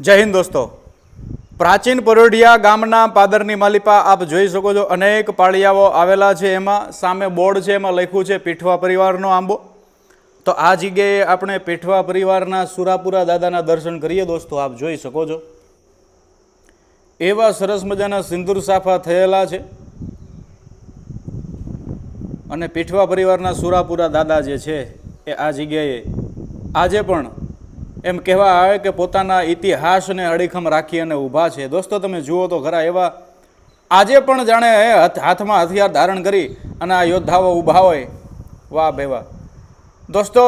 જય હિન્દ દોસ્તો. પ્રાચીન પરોઢિયા ગામના પાદરની માલિપા આપ જોઈ શકો છો. અનેક પાળિયાઓ આવેલા છે એમાં. સામે બોર્ડ છે, એમાં લખ્યું છે પીઠવા પરિવારનો આંબો. તો આ જગ્યાએ આપણે પીઠવા પરિવારના સુરાપુરા દાદાના દર્શન કરીએ દોસ્તો, આપ જોઈ શકો છો. એવા સરસ મજાના સિંદૂર સાફા થયેલા છે. અને પીઠવા પરિવારના સુરાપુરા દાદા જે છે, એ આ જગ્યાએ આજે પણ એમ કહેવા આવે કે પોતાના ઇતિહાસને અડીખમ રાખી અને ઊભા છે. દોસ્તો, તમે જુઓ તો ખરા એવા આજે પણ જાણે હાથમાં હથિયાર ધારણ કરી અને આ યોદ્ધાઓ ઊભા હોય. વાહ બે વાહ. દોસ્તો,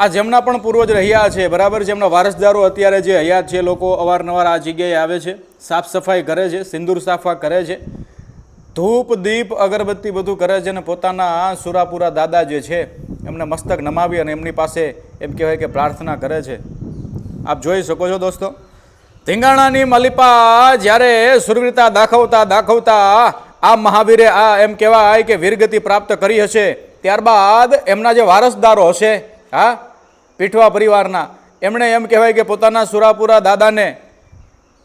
આ જેમના પણ પૂર્વજ રહ્યા છે, બરાબર? જેમના વારસદારો અત્યારે જે હયાત છે, લોકો અવારનવાર આ જગ્યાએ આવે છે, સાફ સફાઈ કરે છે, સિંદૂર સાફા કરે છે. ધૂપ, દીપ, અગરબત્તી બધું કરે છે અને પોતાના આ સુરાપુરા દાદા જે છે, એમને મસ્તક નમાવી અને એમની પાસે એમ કહેવાય કે પ્રાર્થના કરે છે. આપ જોઈ શકો છો દોસ્તો. ધીંગાણાની મલિપા જ્યારે સુરવીરતા દાખવતા દાખવતા આ મહાવીરે આ એમ કહેવાય કે વીરગતિ પ્રાપ્ત કરી હશે, ત્યારબાદ એમના જે વારસદારો હશે, હા, પીઠવા પરિવારના, એમણે એમ કહેવાય કે પોતાના સુરાપુરા દાદાને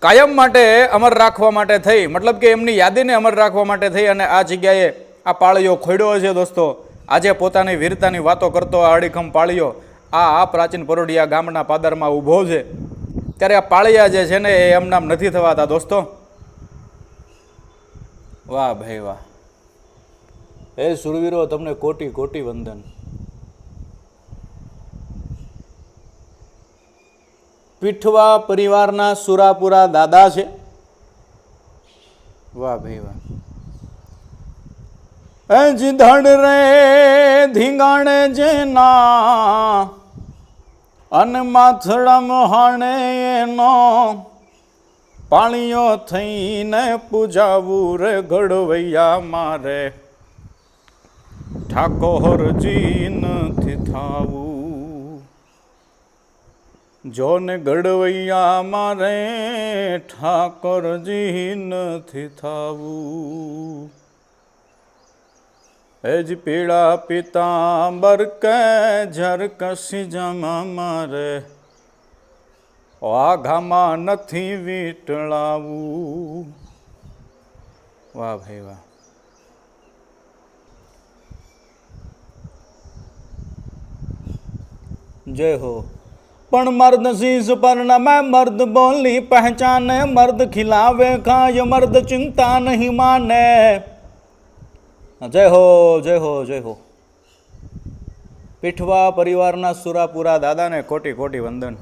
કાયમ માટે અમર રાખવા માટે થઈ, મતલબ કે એમની યાદીને અમર રાખવા માટે થઈ અને આ જગ્યાએ આ પાળીઓ ખોડ્યો છે દોસ્તો. આજે પોતાની વીરતાની વાતો કરતો આ અડીખમ પાળીઓ આ આ પ્રાચીન પરોડિયા ગામના પાદરમાં ઊભો છે. ત્યારે આ પાળિયા જે છે ને, એ એમનામ નથી થવાતા દોસ્તો. વાહ ભાઈ વાહ. એ સુરવીરો, તમને કોટી કોટી વંદન. પીઠવા પરિવારના સુરાપુરા દાદા છે. વાહ ભાઈ વાહ. એ જીધડ રે, ધીંગાણ જેના અન માથડમ મહાણે એનો પાણીઓ થઈને પૂજાવું રે ઘડવૈયા મારે. ઠાકોરજી નથી થાવું. જોને ગડવૈયા મારે ઠાકોરજી નથી થાવું. એજ પીળા પિતાંબર કે ઝરકસી જમા મારે વાઘામાં નથી વીટળાવું. વાહ ભાઈ વાહ. જય હો. પણ મર્દ શીશ પરના મેં મર્દ બોલી પહેચાને, મર્દ ખિલાવે ખાય, મર્દ ચિંતા નહીં માને. જય હો જય હો જય હો. પીઠવા પરિવારના સુરાપુરા દાદાને કોટી કોટી વંદન.